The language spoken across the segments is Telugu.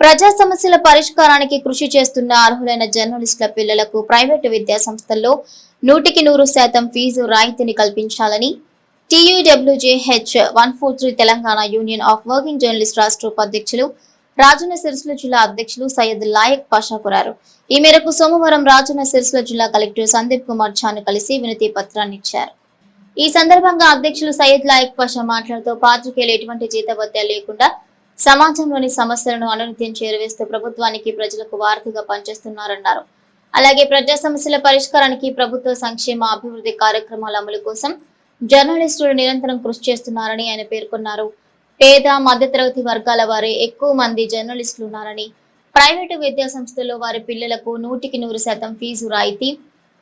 ప్రజా సమస్యల పరిష్కారానికి కృషి చేస్తున్న అర్హులైన జర్నలిస్టుల పిల్లలకు ప్రైవేటు విద్యా సంస్థల్లో నూటికి నూరు శాతం ఫీజు రాయితీని కల్పించాలని TUWJH one four three Telangana union of working journalist రాష్ట్ర ఉపాధ్యక్షులు రాజన్న సిరిసిల్ల జిల్లా అధ్యక్షులు సయ్యద్ లాయక్ పాషా కోరారు. ఈ మేరకు సోమవారం రాజన్న సిరిసిల్ల జిల్లా కలెక్టర్ సందీప్ కుమార్ ఛాను కలిసి వినతి పత్రాన్ని ఇచ్చారు. ఈ సందర్భంగా అధ్యక్షులు సయ్యద్ లాయక్ పాషా మాట్లాడుతూ పాత్రికేయులు ఎటువంటి జీతభత్యాలు లేకుండా సమాజంలోని సమస్యలను అనునిత్యం చేరువేస్తూ ప్రభుత్వానికి ప్రజలకు వార్తగా పనిచేస్తున్నారన్నారు. అలాగే ప్రజా సమస్యల పరిష్కారానికి ప్రభుత్వ సంక్షేమ అభివృద్ధి కార్యక్రమాల అమలు కోసం జర్నలిస్టులు నిరంతరం కృషి చేస్తున్నారని ఆయన పేర్కొన్నారు. పేద మధ్యతరగతి వర్గాల వారే ఎక్కువ మంది జర్నలిస్టులు ఉన్నారని ప్రైవేటు విద్యా సంస్థల్లో వారి పిల్లలకు నూటికి నూరు శాతం ఫీజు రాయితీ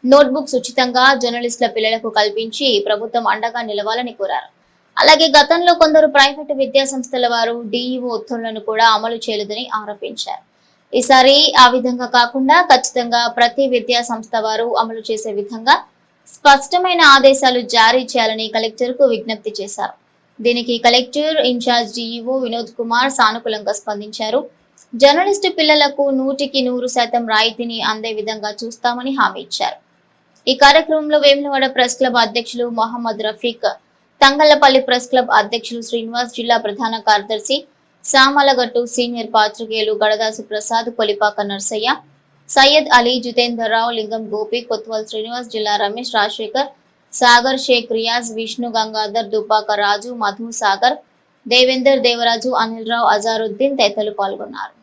నోట్బుక్స్ ఉచితంగా జర్నలిస్టుల పిల్లలకు కల్పించి ప్రభుత్వం అండగా నిలవాలని కోరారు. అలాగే గతంలో కొందరు ప్రైవేటు విద్యా సంస్థల వారు డిఈఓ ఉత్తర్వులను కూడా అమలు చేయలేదని ఆరోపించారు. ఈసారి ఆ విధంగా కాకుండా ఖచ్చితంగా ప్రతి విద్యా సంస్థ వారు అమలు చేసే విధంగా స్పష్టమైన ఆదేశాలు జారీ చేయాలని కలెక్టర్కు విజ్ఞప్తి చేశారు. దీనికి collector incharge DEO Vinod Kumar సానుకూలంగా స్పందించారు. జర్నలిస్టు పిల్లలకు నూటికి నూరు శాతం రాయితీని అందే విధంగా చూస్తామని హామీ ఇచ్చారు. ఈ కార్యక్రమంలో వేములవాడ ప్రెస్ క్లబ్ అధ్యక్షులు మొహమ్మద్ రఫీక్ తంగళ్ళపల్లి ప్రెస్ క్లబ్ అధ్యక్షులు శ్రీనివాస్ జిల్లా ప్రధాన కార్యదర్శి సామలగట్టు సీనియర్ పాత్రికేయులు గడదాసు ప్రసాద్ కొలిపాక నర్సయ్య సయ్యద్ అలీ జితేందర్ రావు లింగం గోపి కొత్వాల్ శ్రీనివాస్ జిల్లా రమేష్ రాజశేఖర్ సాగర్ షేక్ రియాజ్ విష్ణు గంగాధర్ దుబ్బాక రాజు మధు సాగర్ దేవేందర్ దేవరాజు అనిల్ రావు అజారుద్దీన్ తదితరులు పాల్గొన్నారు.